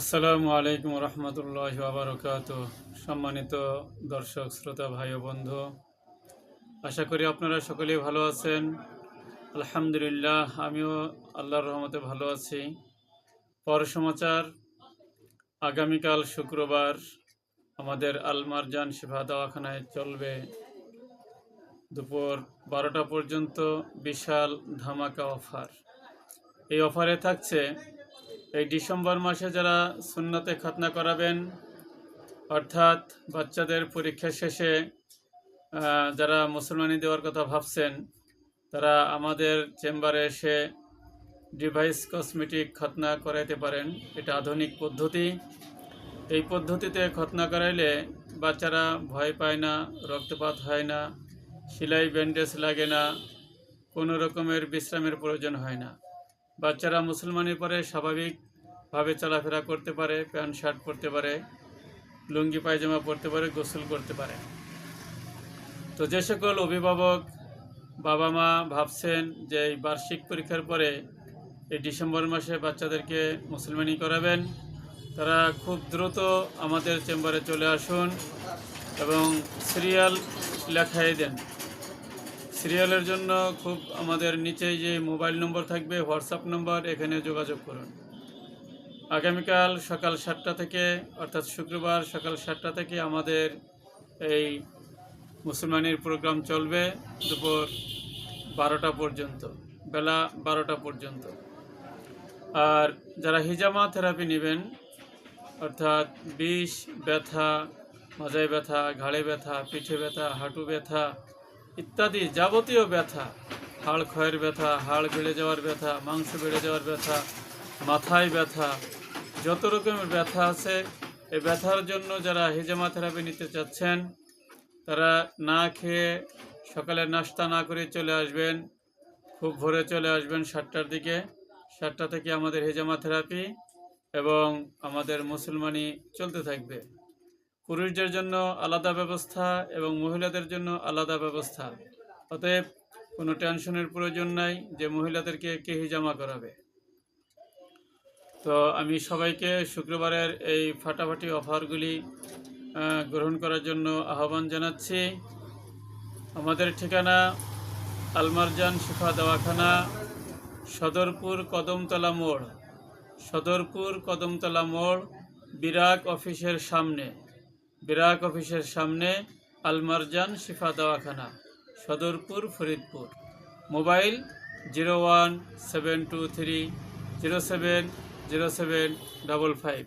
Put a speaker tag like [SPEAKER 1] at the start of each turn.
[SPEAKER 1] আসসালামু আলাইকুম রহমতুল্লাহ আবরকাত সম্মানিত দর্শক, শ্রোতা, ভাই ও বন্ধু, আশা করি আপনারা সকলেই ভালো আছেন। আলহামদুলিল্লাহ, আমিও আল্লাহর রহমতে ভালো আছি। পর সমাচার, আগামীকাল শুক্রবার আমাদের আলমারজান শিফা দাওয়াখানায় চলবে। দুপুর বারোটা পর্যন্ত বিশাল ধামাকা অফার। এই অফারে থাকছে এই ডিসেম্বর মাসে যারা সুন্নতে খতনা করাবেন, অর্থাৎ বাচ্চাদের পরীক্ষা শেষে যারা মুসলমানি দেওয়ার কথা ভাবছেন, তারা আমাদের চেম্বারে এসে ডিভাইস কসমেটিক খতনা করাইতে পারেন। এটা আধুনিক পদ্ধতি। এই পদ্ধতিতে খতনা করাইলে বাচ্চারা ভয় পায় না, রক্তপাত হয় না, সেলাই ব্যান্ডেজ লাগে না, কোনো রকমের বিশ্রামের প্রয়োজন হয় না। বাচ্চারা মুসলমানের পরে স্বাভাবিকভাবে চলাফেরা করতে পারে, প্যান্ট, শার্ট পরতে পারে, লুঙ্গি, পায়জামা পরতে পারে, গোসল করতে পারে। তো যে সকল অভিভাবক বাবা মা ভাবছেন যে এই বার্ষিক পরীক্ষার পরে এই ডিসেম্বর মাসে বাচ্চাদেরকে মুসলমানি করাবেন, তারা খুব দ্রুত আমাদের চেম্বারে চলে আসুন এবং সিরিয়াল লেখাই দেন। সিরিয়ালের জন্য খুব আমাদের নিচে যে মোবাইল নম্বর থাকবে, হোয়াটসঅ্যাপ নম্বর, এখানে যোগাযোগ করুন। আগামীকাল সকাল সাতটা থেকে, অর্থাৎ শুক্রবার সকাল সাতটা থেকে আমাদের এই মুসলমানের প্রোগ্রাম চলবে দুপুর বারোটা পর্যন্ত, বেলা বারোটা পর্যন্ত। আর যারা হিজামা থেরাপি নেবেন, অর্থাৎ বিষ ব্যথা, মাজায় ব্যথা, ঘাড়ে ব্যথা, পিঠে ব্যথা, হাঁটু ব্যথা ইত্যাদি যাবতীয় ব্যথা, হাড় ক্ষয়ের ব্যথা, হাড় বেড়ে যাওয়ার ব্যথা, মাংস বেড়ে যাওয়ার ব্যথা, মাথায় ব্যথা যত রকমের ব্যথা আছে, এই ব্যথার জন্য যারা হিজামা থেরাপি নিতে চাচ্ছেন, তারা না খেয়ে সকালে নাস্তা না করে চলে আসবেন, খুব ভোরে চলে আসবেন সাতটার দিকে। সাতটা থেকে আমাদের হেজামা থেরাপি এবং আমাদের মুসলমানি চলতে থাকবে। পুরুষদের জন্য আলাদা ব্যবস্থা এবং মহিলাদের জন্য আলাদা ব্যবস্থা। অতএব কোনো টেনশনের প্রয়োজন নাই যে মহিলাদেরকে কে হিজামা করাবে। তো আমি সবাইকে শুক্রবারের এই ফাটাফাটি অফারগুলি গ্রহণ করার জন্য আহ্বান জানাচ্ছি। আমাদের ঠিকানা আলমারজান শিফা দওয়াখানা, সদরপুর কদমতলা মোড়। সদরপুর কদমতলা মোড়, বিরাক অফিসের সামনে। বিরাক অফিসের সামনে Almarjan Shifa Dawakhana, Sadarpur Faridpur. Mobile zero one seven two three zero seven zero seven double five.